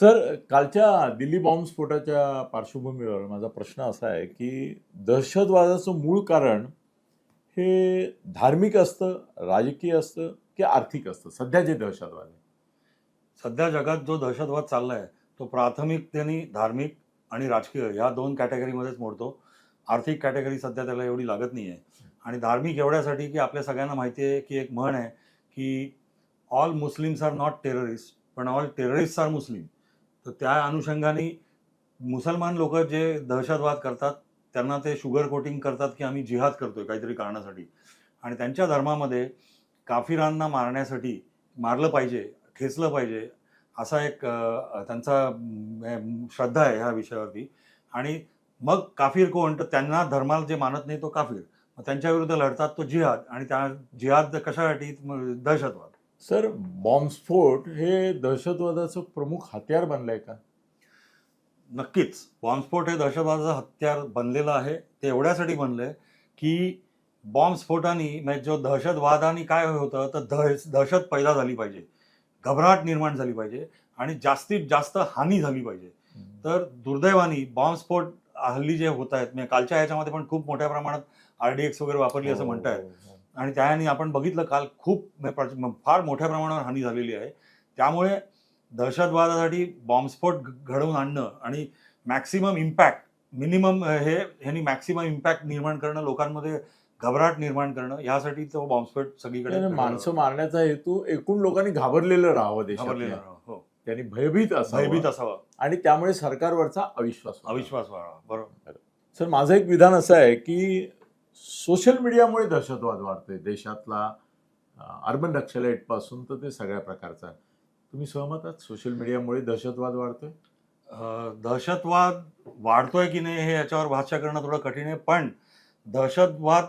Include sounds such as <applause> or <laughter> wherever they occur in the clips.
Sir कालच्या दिल्ली बॉम्बस्फोटाच्या पार्श्वभूमीवर माझा प्रश्न असा आहे की दहशतवादाचं मूळ कारण हे धार्मिक असतं राजकीय असतं की आर्थिक असतं? सध्या जे दहशतवाद आहे. सध्या जगात जो दहशतवाद चालला आहे तो प्राथमिकतेने धार्मिक आणि राजकीय ह्या दोन कॅटेगरीमध्येच मोडतो. आर्थिक कॅटेगरी सध्या त्याला एवढी लागत नाही आहे आणि धार्मिक एवढ्यासाठी की आपल्या सगळ्यांना माहिती आहे की एक म्हण आहे की all Muslims are not terrorist पण ऑल टेररिस्ट आर मुस्लिम तर त्या अनुषंगाने मुसलमान लोक जे दहशतवाद करतात त्यांना ते शुगर कोटिंग करतात की आम्ही जिहाद करतोय काहीतरी कारणासाठी. आणि त्यांच्या धर्मामध्ये काफिरांना मारण्यासाठी मारलं पाहिजे ठेचलं पाहिजे असा एक त्यांचा श्रद्धा आहे ह्या विषयावरती. आणि मग काफिर कोण? तर त्यांना धर्माला जे मानत नाही तो काफिर. मग त्यांच्या विरुद्ध लढतात तो जिहाद. आणि त्या जिहाद कशासाठी? दहशतवाद. सर बॉम्बस्फोट हे दहशतवादाचं प्रमुख हत्यार बनलंय का? नक्कीच. बॉम्बस्फोट हे दहशतवादाचं हत्यार बनलेलं आहे. ते एवढ्यासाठी बनलंय की बॉम्बस्फोटाने म्हणजे जो दहशतवादाने काय होतं तर दहश दहशत पैदा झाली पाहिजे. घबराट निर्माण झाली पाहिजे आणि जास्तीत जास्त हानी झाली पाहिजे. तर दुर्दैवाने बॉम्बस्फोट हल्ली जे होत आहेत म्हणजे कालच्या ह्याच्यामध्ये पण खूप मोठ्या प्रमाणात आर डी एक्स वगैरे वापरली असं म्हणतायत. हो, आणि त्याने आपण बघितलं काल खूप फार मोठ्या प्रमाणावर हानी झालेली आहे. त्यामुळे दहशतवादासाठी बॉम्बस्फोट घडवून आणणं आणि मॅक्सिमम इम्पॅक्ट मिनिमम हे ह्यांनी मॅक्सिमम इम्पॅक्ट निर्माण करणं लोकांमध्ये घबराट निर्माण करणं यासाठी तो बॉम्बस्फोट सगळीकडे माणसं मारण्याचा हेतू एकूण लोकांनी घाबरलेलं राहावं घाबरलेलं. हो. त्यांनी भयभीत असावं. भयभीत असावा. आणि त्यामुळे सरकारवरचा अविश्वास. अविश्वास व्हावा बरोबर. सर माझं एक विधान असं आहे की सोशल मीडियामुळे दहशतवाद वाढतोय. देशातला अर्बन नक्षलाइटपासून तर ते सगळ्या प्रकारचा. तुम्ही सहमत आहात? सोशल मीडियामुळे दहशतवाद वाढतोय? दहशतवाद वाढतोय की नाही हे याच्यावर भाष्य करणं थोडं कठीण आहे. पण दहशतवाद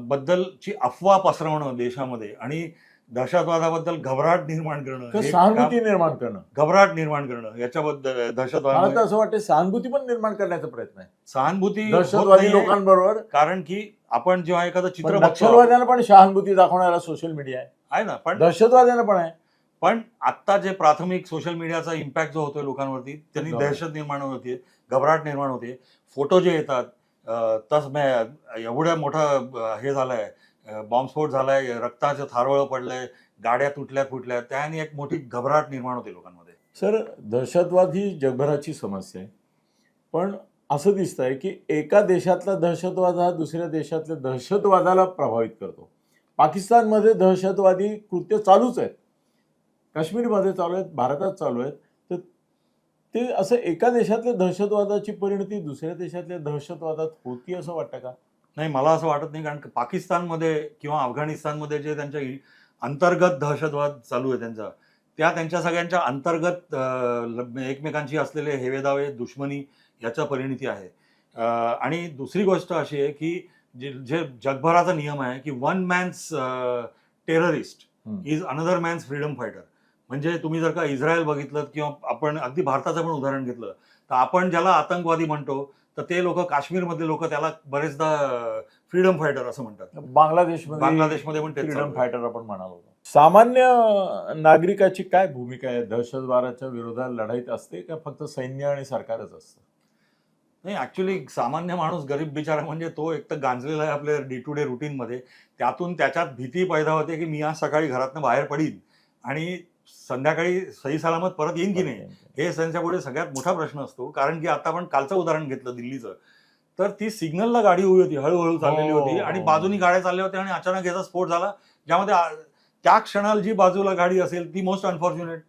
बद्दलची अफवा पसरवणं देशामध्ये आणि दहशतवादाबद्दल घबराट निर्माण करणं सहानुभूती निर्माण करणं? घबराट निर्माण करणं याच्याबद्दल दहशतवाद असं वाटतं सहानुभूती पण निर्माण करण्याचा प्रयत्न आहे. सहानुभूती दहशतवादी लोकांबरोबर कारण की आपण जेव्हा एखादं चित्र नक्षलवाद्यांना पण सहानुभूती दाखवणारा सोशल मीडिया आहे. ना पण दहशतवाद्यांना पण आहे. पण आत्ता जे प्राथमिक सोशल मीडियाचा इम्पॅक्ट जो होतोय लोकांवरती त्यांनी. दहशत निर्माण होते घबराट निर्माण होते. फोटो जे येतात तस मे- एवढ्या मोठा हे झालंय. बॉम्बस्फोट झालाय रक्ताचं थारोळं पडलंय गाड्या तुटल्या फुटल्या त्याने एक मोठी घबराट निर्माण होते लोकांमध्ये. सर दहशतवाद ही जगभराची समस्या आहे. पण असं दिसतंय की एका देशातला दहशतवाद हा दुसऱ्या देशातल्या दहशतवादाला प्रभावित करतो. पाकिस्तानमध्ये दहशतवादी कृत्य चालूच आहेत. काश्मीरमध्ये चालू आहेत भारतात चालू आहेत. तर ते असं एका देशातल्या दहशतवादाची परिणती दुसऱ्या देशातल्या दहशतवादात होती असं वाटतं का? नाही मला असं वाटत नाही कारण पाकिस्तानमध्ये किंवा अफगाणिस्तानमध्ये जे त्यांच्या अंतर्गत दहशतवाद चालू आहे त्यांचा त्या त्यांच्या सगळ्यांच्या अंतर्गत एकमेकांशी असलेले हेवेदावे दुश्मनी याच्या परिणती आहे आणि दुसरी गोष्ट अशी आहे की जे जे जगभराचा नियम आहे की one man's terrorist. Is another man's freedom fighter म्हणजे तुम्ही जर का इस्रायल बघितलं किंवा आपण अगदी भारताचं पण उदाहरण घेतलं तर आपण ज्याला आतंकवादी म्हणतो तर ते लोक काश्मीरमधले लोक त्याला बरेचदा फ्रीडम फायटर असं म्हणतात. बांगलादेशमध्ये बांगलादेशमध्ये पण फ्रीडम. फायटर आपण म्हणालो. सामान्य नागरिकाची काय भूमिका आहे? दहशतवादाच्या विरोधात लढाईत असते का फक्त सैन्य आणि सरकारच असतं? नाही ऍक्च्युली सामान्य माणूस गरीब बिचारा म्हणजे तो एक तर गांजलेला आहे आपल्या डे टू डे रुटीनमध्ये त्यातून त्याच्यात भीती पैदा होते की मी आज सकाळी घरातनं बाहेर पडीन आणि संध्याकाळी सही सलामत परत येईन की नाही? हे त्यांच्या पुढे सगळ्यात मोठा प्रश्न असतो. कारण की आता आपण कालचं उदाहरण घेतलं दिल्लीचं. तर ती सिग्नलला गाडी उभी होती हळूहळू चाललेली हो, होती आणि हो. बाजूनी गाड्या चालल्या होत्या आणि अचानक याचा स्फोट झाला. ज्यामध्ये त्या क्षणाला जी बाजूला गाडी असेल ती मोस्ट अनफॉर्च्युनेट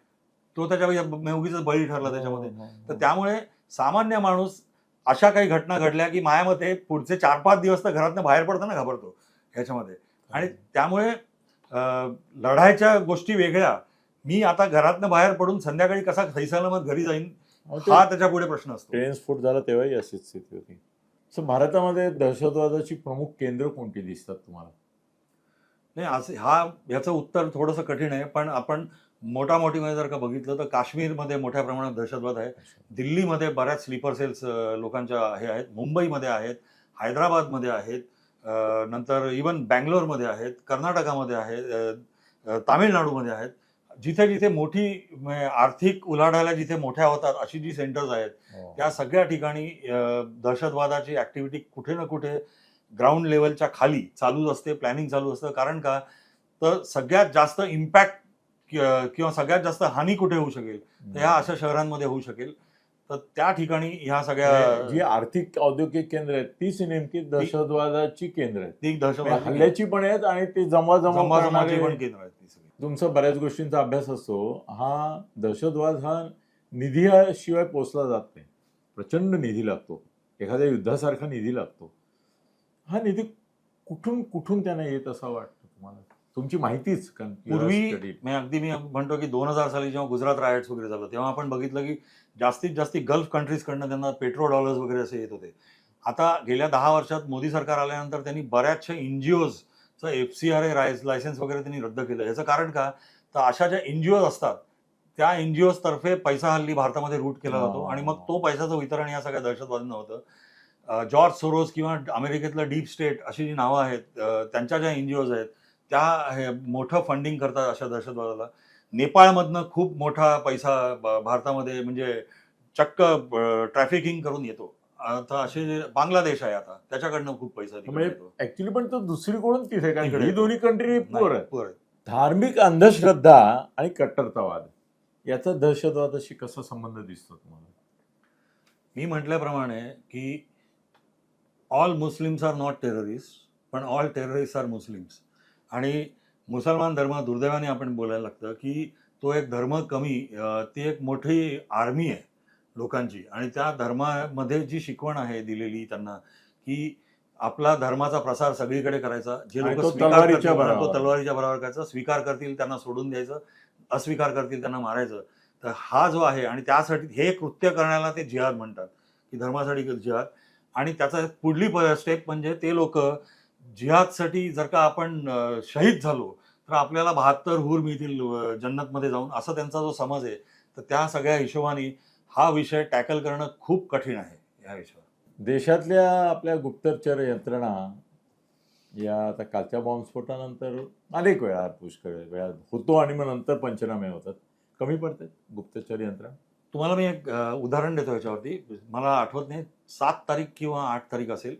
तो त्याच्या मेवगीचा बळी ठरला त्याच्यामध्ये. हो, तर त्यामुळे सामान्य माणूस अशा काही घटना घडल्या की माझ्या मते पुढचे चार पाच दिवस तर घरातनं बाहेर पडताना घाबरतो ह्याच्यामध्ये. आणि त्यामुळे लढायच्या गोष्टी वेगळ्या. मी आता घरातनं बाहेर पडून संध्याकाळी कसा सैसलामत घरी जाईन हो, त्याच्या पुढे प्रश्न असतो. ट्रेन स्फोट झाला तेव्हाही अशीच स्थिती होती. सो भारतामध्ये दहशतवादाची प्रमुख केंद्र कोणती दिसतात तुम्हाला? नाही असं हा याचं उत्तर थोडंसं कठीण आहे पण आपण मोठामोठीमध्ये जर का बघितलं तर काश्मीरमध्ये मोठ्या प्रमाणात दहशतवाद आहे. दिल्लीमध्ये बऱ्याच स्लीपर सेल्स लोकांच्या हे आहेत मुंबईमध्ये आहेत हैदराबादमध्ये आहेत नंतर इवन बँगलोरमध्ये आहेत कर्नाटकामध्ये आहेत तामिळनाडूमध्ये आहेत. जिथे जिथे मोठी म्हणजे आर्थिक उलाढाल्या जिथे मोठ्या होतात अशी जी सेंटर्स आहेत हो. त्या सगळ्या ठिकाणी दहशतवादाची ऍक्टिव्हिटी कुठे ना कुठे ग्राउंड लेवलच्या खाली चालूच असते प्लॅनिंग चालू असतं. कारण का? तर सगळ्यात जास्त इम्पॅक्ट किंवा सगळ्यात जास्त हानी कुठे होऊ शकेल? तर ह्या अशा शहरांमध्ये होऊ शकेल. तर त्या ठिकाणी ह्या म्हणजे सगळ्या जी आर्थिक औद्योगिक केंद्र आहेत तीच नेमकी दहशतवादाची केंद्र आहेत. ती म्हणजे दहशतवादी हल्ल्याची पण आहेत आणि ते जमव जमाजमाची पण केंद्र आहेत. तुमचा बऱ्याच गोष्टींचा अभ्यास असतो हा दहशतवाद हा निधीशिवाय पोचला जात नाही. प्रचंड निधी लागतो. एखाद्या युद्धासारखा निधी लागतो. हा निधी कुठून कुठून त्यांना येत असा वाटतं तुम्हाला? तुमची माहितीच कारण पूर्वी मी अगदी मी म्हणतो की दोन हजार साली जेव्हा गुजरात रायट्स वगैरे झालं तेव्हा आपण बघितलं की जास्तीत जास्त गल्फ कंट्रीजकडनं त्यांना पेट्रो डॉलर्स वगैरे असे येत होते. आता गेल्या दहा वर्षात मोदी सरकार आल्यानंतर त्यांनी बऱ्याचशा N G Os एनजीओजचं F C R A licence वगैरे त्यांनी रद्द केलं. याचं कारण का? तर अशा ज्या एनजीओज असतात त्या एनजीओज तर्फे पैसा हल्ली भारतामध्ये रूट केला जातो आणि मग तो पैशाचं वितरण या सगळ्या दहशतवाद्यांना होतं. जॉर्ज सोरोस किंवा अमेरिकेतलं डीप स्टेट अशी जी नावं आहेत त्यांच्या ज्या एनजीओज आहेत त्या हे मोठं फंडिंग करतात अशा दहशतवादाला. नेपाळमधनं खूप मोठा पैसा भारतामध्ये म्हणजे चक्क ट्रॅफिकिंग करून येतो. आता असे जे बांगलादेश आहे आता त्याच्याकडनं खूप पैसा तिकडे म्हणजे. ऍक्च्युली पण तो दुसरीकडून तिथे तिकडे ही. दोन्ही कंट्री पुअर आहे. धार्मिक अंधश्रद्धा आणि कट्टरतावाद याचा दहशतवादाशी कसा संबंध दिसतो तुम्हाला मी म्हटल्याप्रमाणे की all Muslims are not terrorist पण ऑल टेररिस्ट आर मुस्लिम्स आणि मुसलमान धर्म दुर्दैवाने आपण बोलायला लागतं की तो एक धर्म कमी ती एक मोठी आर्मी आहे लोकांची. आणि त्या धर्मामध्ये जी शिकवण आहे दिलेली त्यांना की आपला धर्माचा प्रसार सगळीकडे करायचा. जे लोक तलवारीच्या बरोबर करायचा. स्वीकार करतील त्यांना सोडून द्यायचं. अस्वीकार करतील त्यांना मारायचं. तर हा जो आहे आणि त्यासाठी हे कृत्य करण्याला ते जिहाद म्हणतात की धर्मासाठी जिहाद. आणि त्याचा पुढली स्टेप म्हणजे ते लोक जिहादसाठी जर का आपण शहीद झालो तर आपल्याला बहात्तर हूर मिळतील जन्नतमध्ये जाऊन. असा त्यांचा जो समज आहे. तर त्या सगळ्या हिशोबाने हा विषय टॅकल करणं खूप कठीण आहे या विषयावर. देशातल्या आपल्या गुप्तचर यंत्रणा या आता कालच्या बॉम्बस्फोटानंतर अनेक वेळा पुष्कळ वेळा होतो आणि मग नंतर पंचनामे होतात. कमी पडतात गुप्तचर यंत्रणा? तुम्हाला मी एक उदाहरण देतो याच्यावरती. मला आठवत नाही सात तारीख किंवा आठ तारीख असेल.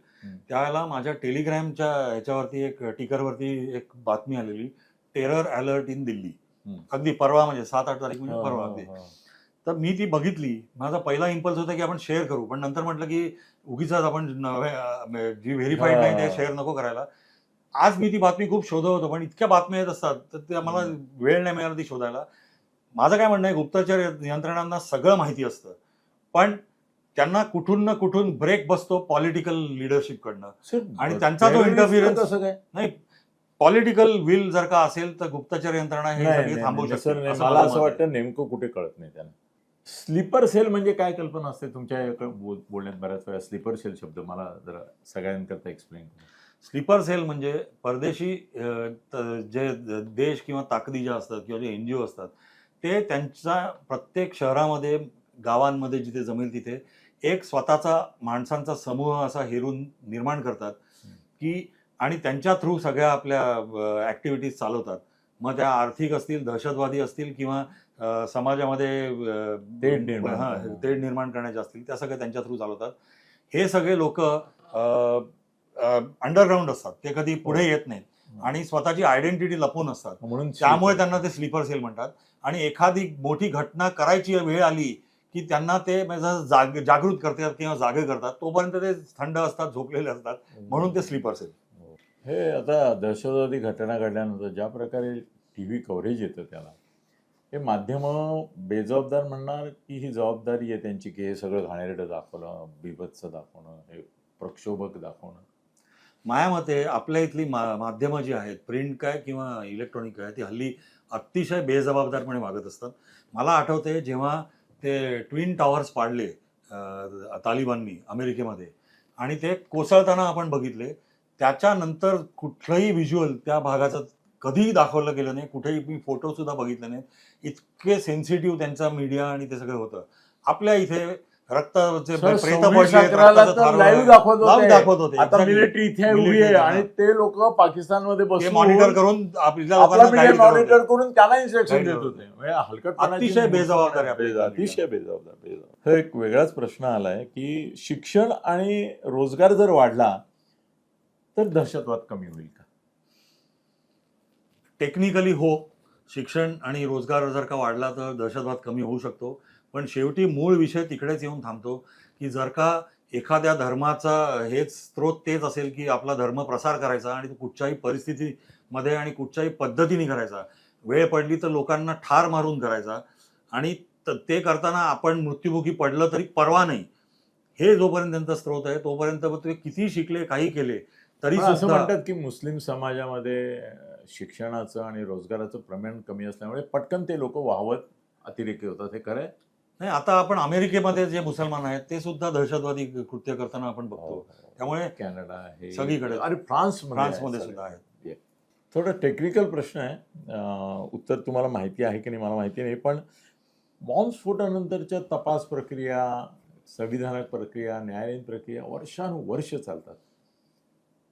त्यावेळेला माझ्या टेलिग्रामच्या ह्याच्यावरती एक टिकरवरती एक बातमी आलेली टेरर अलर्ट इन दिल्ली. अगदी परवा म्हणजे सात आठ तारीख हो, म्हणजे परवा हो, अगदी. हो. तर मी ती बघितली. माझा पहिला इम्पल्स होता की आपण शेअर करू. पण नंतर म्हटलं की उगीच आपण जी व्हेरीफाईड नाही ते. शेअर नको करायला. आज मी ती बातमी खूप शोधत होतो पण इतक्या बातम्या येत असतात तर ते मला वेळ नाही मिळाला ती शोधायला. माझं काय म्हणणं आहे गुप्तचर यंत्रणांना सगळं माहिती असतं. पण त्यांना कुठून ना कुठून ब्रेक बसतो पॉलिटिकल लिडरशिपकडनं आणि त्यांचा जो terrorist interference- कसं काय? नाही पॉलिटिकल विल जर का असेल तर गुप्तचर यंत्रणा हे सगळी थांबवू असं मला असं. वाटतं नेमकं कुठे कळत नाही त्यांना. स्लीपर सेल म्हणजे काय कल्पना असते तुमच्या इकडं बोल- बोलण्यात बऱ्याच वेळा? स्लीपर सेल शब्द मला जरा सगळ्यांकरता एक्सप्लेन स्लीपर सेल म्हणजे परदेशी त- जे देश किंवा ताकदी ज्या असतात किंवा जे एन जी ओ असतात ते त्यांच्या प्रत्येक शहरामध्ये गावांमध्ये जिथे जमेल तिथे एक स्वतःचा माणसांचा समूह असा हेरून निर्माण करतात की आणि त्यांच्या थ्रू सगळ्या आपल्या ॲक्टिव्हिटीज चालवतात. मग त्या आर्थिक असतील दहशतवादी असतील किंवा समाजामध्ये तेढ निर्माण हा. तेढ निर्माण करण्याच्या असतील. त्या सगळ्या त्यांच्या थ्रू चालवतात. हे सगळे लोक अंडरग्राऊंड असतात. ते कधी पुढे येत नाहीत. आणि स्वतःची आयडेंटिटी लपवून असतात. म्हणून त्यामुळे त्यांना ते स्लीपर सेल म्हणतात. आणि एखादी मोठी घटना करायची वेळ आली की त्यांना ते म्हणजे जाग जागृत करतात किंवा जागे करतात तोपर्यंत ते थंड असतात झोपलेले असतात. म्हणून ते स्लीपर सेल हे. आता दहशतवादी घटना घडल्यानंतर ज्या प्रकारे टी व्ही कव्हरेज येतं त्याला हे माध्यमं बेजबाबदार म्हणणार की ही जबाबदारी आहे त्यांची की हे सगळं घाणेरडं दाखवणं बिभत्स दाखवणं हे प्रक्षोभक दाखवणं. माझ्या मते आपल्या इथली मा माध्यमं जी आहेत प्रिंट काय किंवा इलेक्ट्रॉनिक काय ती हल्ली अतिशय बेजबाबदारपणे वागत असतात. मला आठवते जेव्हा ते ट्विन टॉवर्स पाडले तालिबाननी अमेरिकेमध्ये आणि ते कोसळताना आपण बघितले त्याच्यानंतर कुठलंही व्हिज्युअल त्या भागाचं कधीही दाखवलं गेलं नाही कुठेही मी फोटोसुद्धा बघितले नाहीत. इतके सेन्सिटिव्ह त्यांचा मीडिया आणि ते सगळं होतं. आपल्या इथे रक्ताचं लाईव्ह. दाखवत होते. आता. मिलिटरी इथे उभी आहे आणि. ते लोक पाकिस्तानमध्ये बसून मॉनिटर करून आपल्या मॉनिटर. करून त्याला इन्स्ट्रक्शन देत होते. म्हणजे हलकटपणाची अतिशय बेजबाबदार अतिशय बेजबाबदार बेजबाबदार. हा एक वेगळाच प्रश्न आलाय की शिक्षण आणि रोजगार जर वाढला तर दहशतवाद कमी होईल का? टेक्निकली हो शिक्षण आणि रोजगार जर का वाढला तर दहशतवाद कमी होऊ शकतो. पण शेवटी मूळ विषय तिकडेच येऊन थांबतो की जर का एखाद्या धर्माचा हेच स्रोत तेच असेल की आपला धर्म प्रसार करायचा आणि तो कुठच्याही परिस्थितीमध्ये आणि कुठच्याही पद्धतीने करायचा. वेळ पडली तर लोकांना ठार मारून करायचा आणि त- करताना आपण मृत्युमुखी पडलं तरी परवा नाही. हे जोपर्यंत त्यांचा स्रोत आहे तोपर्यंत मग ते किती शिकले काही केले तरी असं सुद्धा म्हणतात की मुस्लिम समाजामध्ये शिक्षणाचं आणि रोजगाराचं प्रमाण कमी असल्यामुळे पटकन ते लोक वाहवत अतिरेकी होतात. हे खरं आहे? नाही आता आपण अमेरिकेमध्ये जे मुसलमान आहेत ते सुद्धा दहशतवादी कृत्य करताना आपण बघतो. त्यामुळे कॅनडा हे सगळीकडे. आणि फ्रान्स फ्रान्समध्ये सुद्धा आहेत थोडा टेक्निकल प्रश्न आहे. उत्तर तुम्हाला माहिती आहे की नाही मला माहिती नाही पण बॉम्बस्फोटानंतरच्या तपास प्रक्रिया संविधानक प्रक्रिया न्यायालयीन प्रक्रिया वर्षानुवर्ष चालतात.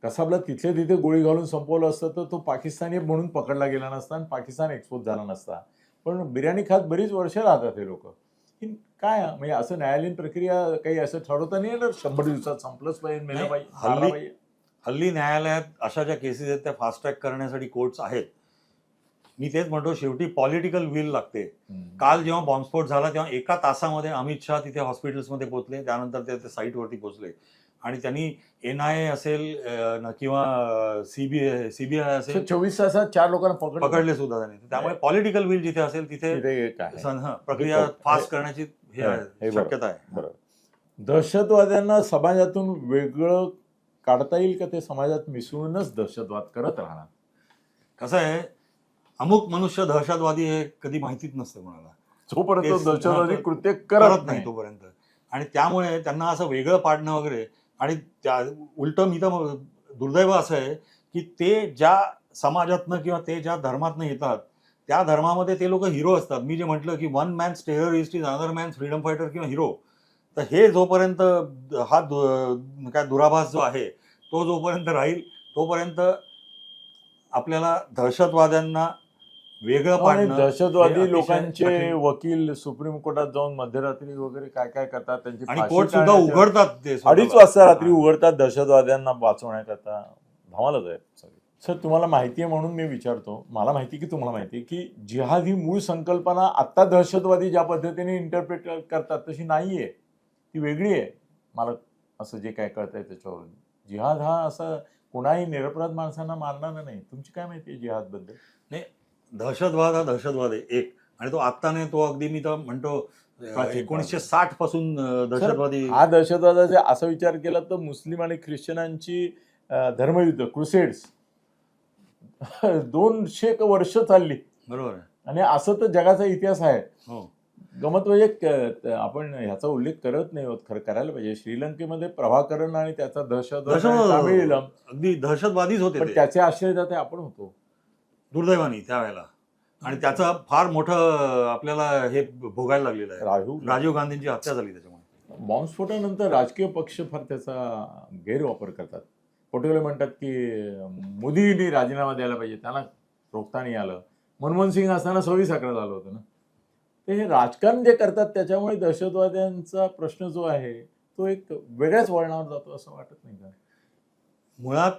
कसाबला तिथल्या तिथे गोळी घालून संपवलं असतं तर तो पाकिस्तानी म्हणून पकडला गेला नसता आणि पाकिस्तान एक्सपोज झाला नसता. पण बिर्याणी खात बरीच वर्ष राहतात हे लोक. काय म्हणजे असं न्यायालयीन प्रक्रिया काही असं ठरवता नाही येणार? शंभर दिवसात संपलंच पाहिजे हल्ली-. हल्ली न्यायालयात अशा ज्या केसेस आहेत त्या फास्ट ट्रॅक करण्यासाठी कोर्ट्स आहेत. मी तेच म्हणतो शेवटी पॉलिटिकल विल लागते. काल जेव्हा बॉम्बस्फोट झाला तेव्हा एका तासामध्ये अमित शहा तिथे हॉस्पिटल्समध्ये पोहोचले. त्यानंतर ते साईटवरती पोहोचले. आणि त्यांनी एन आय ए असेल किंवा सीबीआय सीबीआय असेल चोवीस तासात चार लोकांना पकडलं. पकडले सुद्धा त्यांनी. त्यामुळे पॉलिटिकल विल जिथे असेल तिथे प्रक्रिया फास्ट करण्याची हे. शक्यता आहे. दहशतवाद्यांना समाजातून वेगळं काढता येईल का ते समाजात मिसळूनच दहशतवाद करत राहणार? कसं आहे अमुक मनुष्य दहशतवादी हे कधी माहितीच नसतं कोणाला. जोपर्यंत दहशतवादी कृत्य करत नाही. तोपर्यंत. आणि त्यामुळे त्यांना असं वेगळं पाडणं वगैरे आणि त्या उलटं मी तर दुर्दैव असं आहे की ते ज्या समाजातनं किंवा ते ज्या धर्मातनं येतात त्या धर्मामध्ये ते लोक हिरो असतात. मी जे म्हटलं की one man's terrorist is another man's freedom fighter किंवा हिरो तर हे जोपर्यंत हा दु- काय दुराभास जो आहे तो जोपर्यंत राहील तोपर्यंत आपल्याला दहशतवाद्यांना वेगळं पाडणं हे दहशतवादी लोकांचे. वकील सुप्रीम कोर्टात जाऊन मध्यरात्री वगैरे काय काय करतात त्यांची आणि कोर्ट सुद्धा उघडतात ते. अडीच वाजता रात्री. उघडतात दहशतवाद्यांना वाचवण्याकरता धमालच आहे सगळी. सर तुम्हाला माहिती आहे म्हणून मी विचारतो मला माहिती की तुम्हाला माहिती आहे की जिहाद ही मूळ संकल्पना आत्ता दहशतवादी ज्या पद्धतीने इंटरप्रेट करतात तशी नाही आहे ती वेगळी आहे मला असं जे काय कळत आहे त्याच्यावरून जिहाद हा असा कोणाही निरपराध माणसांना मारणारा नाही तुमची काय माहिती आहे जिहादबद्दल दहशतवाद हा दहशतवाद आहे एक. आणि तो आत्ता नाही तो अगदी मी तर म्हणतो एकोणीसशे साठपासून दहशतवादी हा दहशतवादाचा असा विचार केला तर मुस्लिम आणि ख्रिश्चनांची धर्मयुद्ध क्रुसेड्स <laughs> दोनशे वर्ष चालली. बरोबर आणि असं तर जगाचा इतिहास आहे. हो. गमत म्हणजे आपण ह्याचा उल्लेख करत नाही होत खरं करायला पाहिजे. श्रीलंकेमध्ये प्रभाकरण आणि त्याचा तामिळीलम अगदी दहशतवादीच होते त्याचे आश्रयदाते आपण होतो. दुर्दैवानी त्यावेळेला. आणि त्याचं फार मोठं आपल्याला हे भोगायला लागलेलं आहे. राहू राजीव गांधींची हत्या झाली त्याच्यामुळे. बॉम्बस्फोटानंतर राजकीय पक्ष फार त्याचा गैरवापर करतात. पटोले म्हणतात की मोदींनी राजीनामा द्यायला पाहिजे त्यांना रोखता नाही आलं. मनमोहन सिंग असताना सव्वीस अकरा झालं होतं ना. ते हे राजकारण जे करतात त्याच्यामुळे दहशतवाद्यांचा प्रश्न जो आहे तो एक वेगळ्याच वळणावर जातो असं वाटत नाही का? मुळात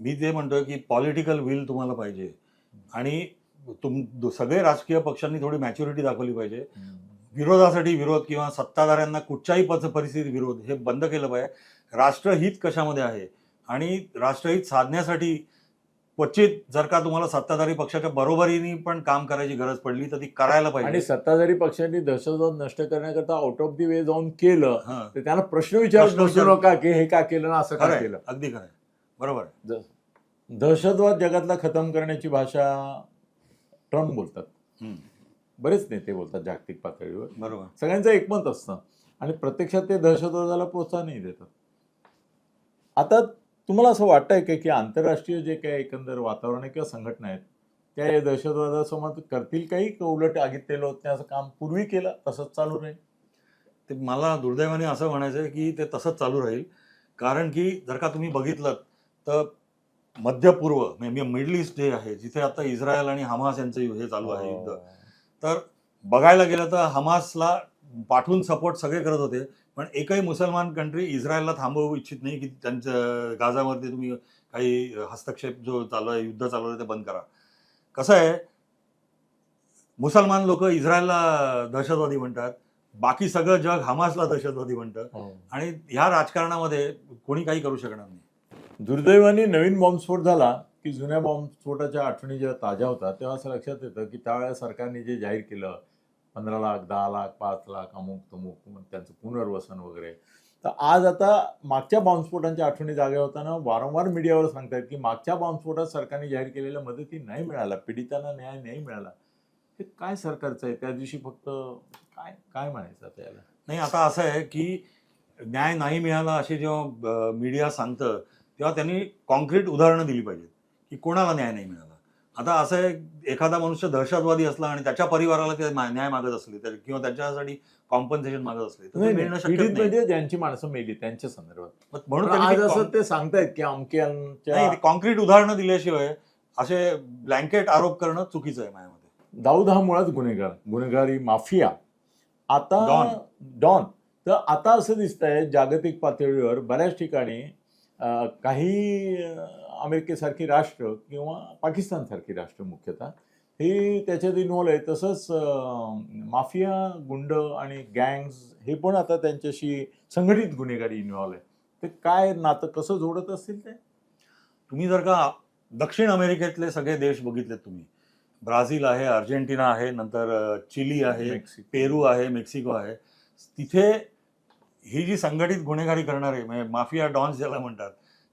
मी जे म्हणतोय की पॉलिटिकल विल तुम्हाला पाहिजे. आणि तुम सगळे राजकीय पक्षांनी थोडी मॅच्युरिटी दाखवली पाहिजे. विरोधासाठी विरोध किंवा सत्ताधाऱ्यांना कुठच्याही पच परिस्थितीत विरोध हे बंद केलं पाहिजे. राष्ट्रहित कशामध्ये आहे? आणि राष्ट्रहित साधण्यासाठी क्वचित जर का तुम्हाला सत्ताधारी पक्षाच्या बरोबरीने पण काम करायची गरज पडली तर ती करायला आणि पाहिजे सत्ताधारी पक्षांनी दहशतवाद नष्ट करण्याकरता आउट ऑफ दी वे जाऊन केलं हं, तर त्यांना प्रश्न विचार- नका की हे का केलं ना असं का खरंय. केलं? अगदी खरंय. बरोबर आहे. दहशतवाद जगातला खतम करण्याची भाषा ट्रम्प बोलतात. बरेच नेते बोलतात जागतिक पातळीवर. बरोबर. सगळ्यांचं एकमत असतं. आणि प्रत्यक्षात ते दहशतवादाला प्रोत्साहनही देतात. आता तुम्हाला असं वाटतंय का की आंतरराष्ट्रीय जे काही एकंदर वातावरण आहे किंवा संघटना आहेत त्या या दहशतवादासमोर करतील काही का उलट आगीत तेल होत असं काम पूर्वी केलं तसंच चालू राहील? ते मला दुर्दैवाने असं म्हणायचं आहे की ते तसंच चालू राहील. कारण की जर का तुम्ही बघितलं तर मध्य पूर्व म्हणजे मिडल ईस्ट जे आहे जिथे आता इस्रायल आणि हमास यांचं हे चालू आहे युद्ध. हो. तर बघायला गेलं तर हमासला पाठवून सपोर्ट सगळे करत होते. पण एकही मुसलमान कंट्री इस्रायलला थांबवू इच्छित नाही की त्यांच्या गाजावरती तुम्ही काही हस्तक्षेप जो चालू आहे युद्ध चालू आहे ते बंद करा. कसं आहे मुसलमान लोक इस्रायलला दहशतवादी म्हणतात. बाकी सगळं जग हमासला दहशतवादी म्हणतं. हो. आणि ह्या राजकारणामध्ये कोणी काही करू शकणार नाही. दुर्दैवाने नवीन बॉम्बस्फोट झाला की जुन्या बॉम्बस्फोटाच्या आठवणी जेव्हा ताज्या होतात तेव्हा असं लक्षात येतं की त्यावेळेस सरकारने जे जाहीर केलं पंधरा लाख दहा लाख पाच लाख अमुक तमुक मग त्यांचं पुनर्वसन वगैरे. तर आज आता मागच्या बॉम्बस्फोटांच्या आठवणी जाग्या होताना वारंवार मीडियावर सांगतात की मागच्या बॉम्बस्फोटात सरकारने जाहीर केलेल्या मदती नाही मिळाला पीडितांना न्याय नाही मिळाला. हे काय सरकारचं आहे? त्या दिवशी फक्त काय काय म्हणायचं आता याला? नाही आता असं आहे की न्याय नाही मिळाला असे जेव्हा मीडिया सांगतं तेव्हा त्यांनी कॉन्क्रीट उदाहरणं दिली पाहिजेत की कोणाला न्याय नाही मिळाला. आता असं एखादा मनुष्य दहशतवादी असला आणि त्याच्या परिवाराला ते न्याय मागत असले तर किंवा त्याच्यासाठी कॉम्पन्सेशन मागत असले तर मिळणं शक्य म्हणजे ज्यांची माणसं मेली त्यांच्या संदर्भात. म्हणून असं ते सांगतायत की अमक्यांच्या कॉन्क्रीट उदाहरणं दिल्याशिवाय असे ब्लँकेट आरोप करणं चुकीचं आहे माझ्यामध्ये दाऊद हा मुळात गुन्हेगार. गुन्हेगारी माफिया. आता डॉन. डॉन. तर आता असं दिसतंय जागतिक पातळीवर बऱ्याच ठिकाणी काही अमेरिकेसारखी राष्ट्र किंवा पाकिस्तानसारखी राष्ट्र मुख्यतः हे त्याच्यात इन्व्हॉल्व आहे. तसंच माफिया गुंड आणि गँग्स हे पण आता त्यांच्याशी संघटित गुन्हेगारी इन्व्हॉल्व आहे. ते काय नातं कसं जोडत असतील ते? तुम्ही जर का दक्षिण अमेरिकेतले सगळे देश बघितलेत तुम्ही. ब्राझील आहे अर्जेंटिना आहे नंतर चिली आहे. पेरू आहे मेक्सिको आहे. तिथे ही जी संघटित गुन्हेगारी करणारे म्हणजे माफिया डॉन्स ज्याला म्हणतात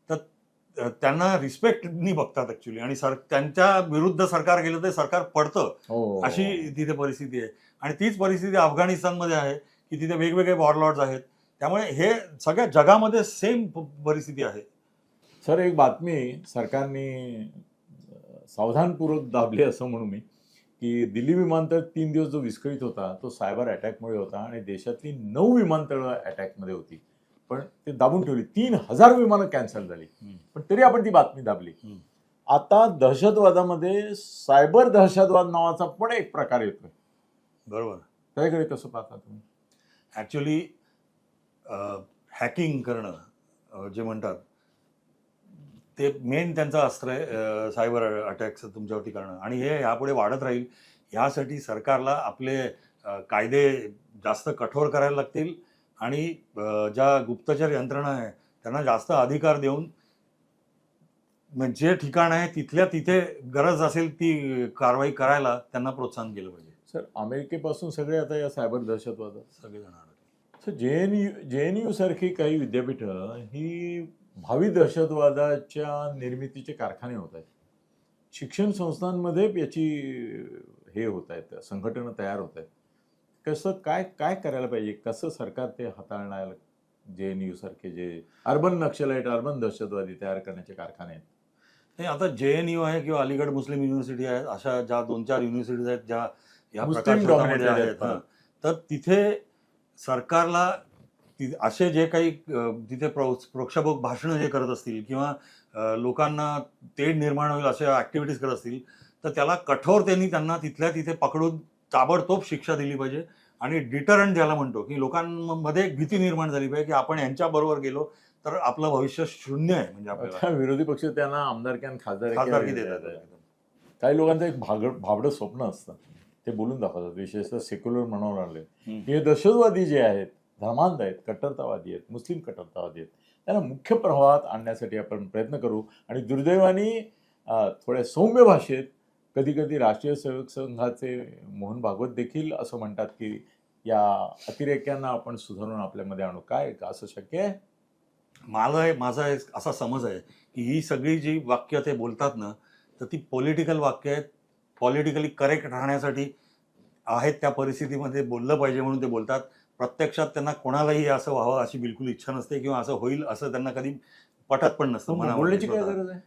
तर त्यांना रिस्पेक्टनी बघतात ऍक्च्युली आणि सर त्यांच्या विरुद्ध सरकार गेलं तर सरकार पडतं हो. अशी तिथे परिस्थिती आहे. आणि तीच परिस्थिती अफगाणिस्तानमध्ये आहे की तिथे वेगवेगळे वॉरलॉर्ड्स आहेत. त्यामुळे हे सगळ्या जगामध्ये सेम परिस्थिती आहे. सर एक बातमी सरकारने सावधानपूर्वक दाबली असं म्हणू मी. की दिल्ली विमानतळ तीन दिवस जो विस्कळीत होता तो सायबर अटॅकमुळे होता आणि देशातली नऊ विमानतळं अटॅकमध्ये होती. पण ते दाबून ठेवली. तीन हजार विमानं कॅन्सल झाली. पण तरी आपण ती बातमी दाबली. आता दहशतवादामध्ये सायबर दहशतवाद नावाचा पण एक प्रकार येतोय. बरोबर. त्याकडे कसं पाहता तुम्ही? ॲक्च्युली हॅकिंग करणं जे म्हणतात ते मेन त्यांचं अस्त्र आहे सायबर अटॅक्स तुमच्यावरती करणं. आणि हे यापुढे वाढत राहील. यासाठी सरकारला आपले कायदे जास्त कठोर करायला लागतील. आणि ज्या गुप्तचर यंत्रणा आहे त्यांना जास्त अधिकार देऊन म्हणजे जे ठिकाण आहे तिथल्या तिथे गरज असेल ती कारवाई करायला त्यांना प्रोत्साहन केलं पाहिजे. सर अमेरिकेपासून सगळे आता या सायबर दहशतवादात. सगळेजण अडकले. Sir J N U J N U सारखी काही विद्यापीठं ही भावी दहशतवादाच्या निर्मितीचे कारखाने होत आहेत. शिक्षण संस्थांमध्ये याची हे होत आहेत संघटना तयार होत आहेत. कसं काय काय करायला पाहिजे? कसं सरकार ते हाताळणार? जे एन यू सारखे जे अर्बन नक्षलाईट अर्बन दहशतवादी तयार करण्याचे कारखाने आहेत. नाही आता जे एन यू आहे किंवा अलीगड मुस्लिम युनिव्हर्सिटी आहे अशा ज्या दोन चार युनिव्हर्सिटीज आहेत ज्या या मुस्लिम आहेत आहेत. तर तिथे सरकारला ति- असे जे काही तिथे प्रो प्रोक्षाभोग भाषणं जे करत असतील किंवा लोकांना तेढ निर्माण होईल अशा ऍक्टिव्हिटीज करत असतील तर त्याला कठोर त्यांनी त्यांना तिथल्या तिथे पकडून ताबडतोब शिक्षा दिली पाहिजे आणि डिटरंट ज्याला म्हणतो की लोकांमध्ये एक भीती निर्माण झाली पाहिजे की आपण यांच्या बरोबर गेलो तर आपलं भविष्य शून्य आहे म्हणजे आपल्याला. विरोधी पक्ष त्यांना आमदारकी आणि खासदार खासदारकी देतात. काही लोकांचं एक भाग भाबडं स्वप्न असतं. ते बोलून दाखवतात. विशेषतः सेक्युलर म्हणावं लागले. हे दहशतवादी जे आहेत धर्मांध आहेत कट्टरतावादी आहेत मुस्लिम कट्टरतावादी आहेत. त्यांना मुख्य प्रवाहात आणण्यासाठी आपण प्रयत्न करू. आणि दुर्दैवाने थोड्या सौम्य भाषेत कधी कधी राष्ट्रीय सेवक संघाचे मोहन भागवत देखील असं म्हणतात की या अतिरेक्यांना आपण सुधारून आपल्यामध्ये आणू. काय? असं शक्य आहे? मला माझा एक असा समज आहे की ही सगळी जी वाक्य ते बोलतात ना तर ती पॉलिटिकल वाक्य आहेत. पॉलिटिकली करेक्ट राहण्यासाठी आहेत त्या परिस्थितीमध्ये बोललं पाहिजे म्हणून ते बोलतात. प्रत्यक्षात त्यांना कोणालाही असं व्हावं अशी बिलकुल इच्छा नसते किंवा असं होईल असं त्यांना कधी पटत पण नसतं मग बोलण्याची काय गरज आहे?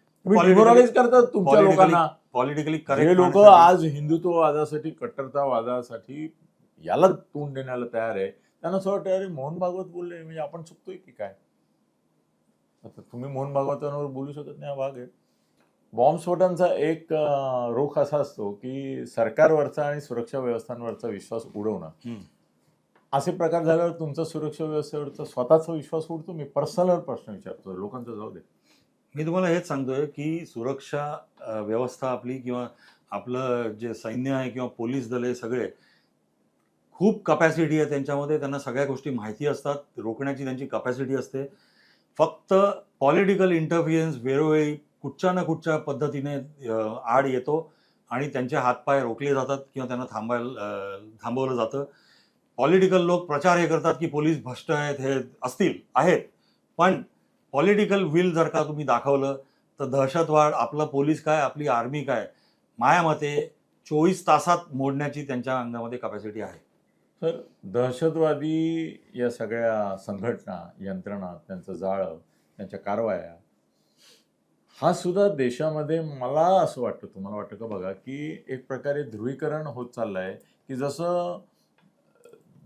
तुमच्या लोकांना. पॉलिटिकली करेक्ट लोक आज हिंदुत्ववादासाठी कट्टरतावादासाठी याला तोंड देण्याला तयार आहे त्यांना असं वाटतं अरे मोहन भागवत बोलले म्हणजे आपण चुकतोय की काय? आता तुम्ही मोहन भागवतांवर बोलू शकत नाही हा भाग आहे. बॉम्बस्फोटांचा एक रोख असा असतो की सरकारवरचा आणि सुरक्षा व्यवस्थांवरचा विश्वास उडवणं. असे प्रकार झाल्यावर तुमचा सुरक्षा व्यवस्थेवरचा स्वतःचा विश्वास उडतो? मी पर्सनल प्रश्न विचारतो. लोकांचा जाऊ दे. मी तुम्हाला हेच सांगतोय की सुरक्षा व्यवस्था आपली किंवा आपलं जे सैन्य आहे किंवा पोलीस दल आहे सगळे खूप कपॅसिटी आहे त्यांच्यामध्ये. त्यांना सगळ्या गोष्टी माहिती असतात. रोखण्याची त्यांची कपॅसिटी असते. फक्त पॉलिटिकल इंटरफियन्स वेळोवेळी कुठच्या ना कुठच्या पद्धतीने आड येतो आणि त्यांचे हातपाय रोखले जातात किंवा त्यांना थांबायला थांबवलं जातं. पॉलिटिकल लोक प्रचार हे करतात की पोलीस भ्रष्ट आहेत हे असतील आहेत. पण पॉलिटिकल विल जर का तुम्ही दाखवलं तर दहशतवाद आपलं पोलीस काय आपली आर्मी काय माया मते चोवीस तासात मोडण्याची त्यांच्या अंगामध्ये कपॅसिटी आहे. तर दहशतवादी या सगळ्या संघटना यंत्रणा त्यांचं जाळं त्यांच्या कारवाया हा सुद्धा देशामध्ये मला असं वाटतं तुम्हाला वाटतं का बघा की एक प्रकारे ध्रुवीकरण होत चाललं आहे की जसं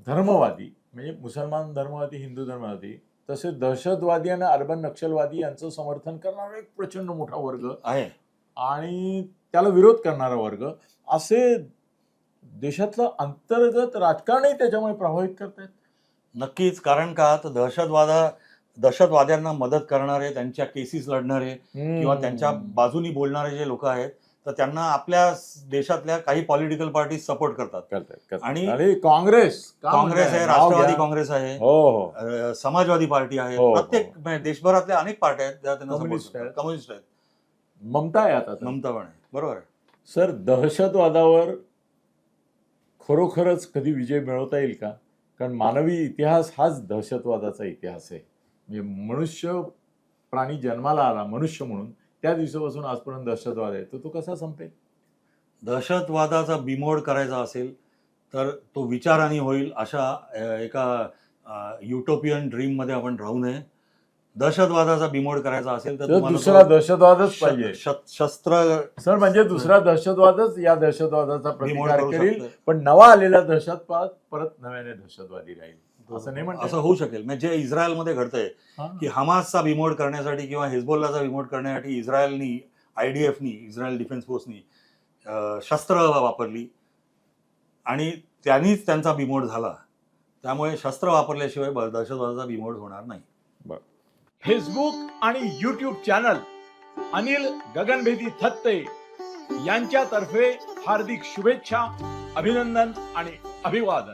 धर्मवादी म्हणजे मुसलमान धर्मवादी हिंदू धर्मवादी तसे दहशतवादी आणि अर्बन नक्षलवादी यांचं समर्थन करणारा एक प्रचंड मोठा वर्ग आहे. आणि त्याला विरोध करणारा वर्ग असे देशातलं अंतर्गत राजकारणही त्याच्यामुळे प्रभावित करतायत. नक्कीच कारण का? तर दहशतवादा दहशतवाद्यांना मदत करणारे त्यांच्या केसेस लढणारे किंवा त्यांच्या बाजूनी बोलणारे जे लोक आहेत तर त्यांना आपल्या देशातल्या काही पॉलिटिकल पार्टी सपोर्ट करतात. आणि काँग्रेस काँग्रेस? आहे राष्ट्रवादी. काँग्रेस आहे समाजवादी पार्टी आहे हो, हो. प्रत्येक म्हणजे देशभरातल्या अनेक पार्ट्या आहेत त्या त्यांना कम्युनिस्ट. आहेत. ममता आहे आता. ममता पण आहे बरोबर आहे सर दहशतवादावर खरोखरच कधी विजय मिळवता येईल का कारण मानवी इतिहास हाच दहशतवादाचा इतिहास आहे म्हणजे मनुष्य प्राणी जन्माला आला मनुष्य म्हणून त्या दिवसापासून आजपर्यंत दहशतवाद आहे. तर तो कसा संपेल? दहशतवादाचा बिमोड करायचा असेल तर तो विचाराने होईल अशा एका युटोपियन ड्रीममध्ये आपण राहू नये. दहशतवादाचा बिमोड करायचा असेल तर दुसरा दहशतवादच पाहिजे. शस्त्र सर म्हणजे दुसरा दहशतवादच या दहशतवादाचा प्रतिकार करील. पण नवा आलेला दहशतवाद परत नव्याने दहशतवादी राहील. असं नाही म्हणता असं. होऊ शकेल. म्हणजे जे इस्रायलमध्ये घडतंय हा. की हमासचा बिमोड करण्यासाठी किंवा हिजबोल्लाचा बिमोड करण्यासाठी इस्रायलनी आयडीएफनी इस्रायल डिफेन्स फोर्सनी शस्त्र वापरली आणि त्यांनीच त्यांचा बिमोड झाला. त्यामुळे शस्त्र वापरल्याशिवाय दहशतवादाचा बिमोड होणार नाही. फेसबुक आणि युट्यूब चॅनल अनिल गगनभेदी थत्ते यांच्यातर्फे हार्दिक शुभेच्छा अभिनंदन आणि अभिवादन.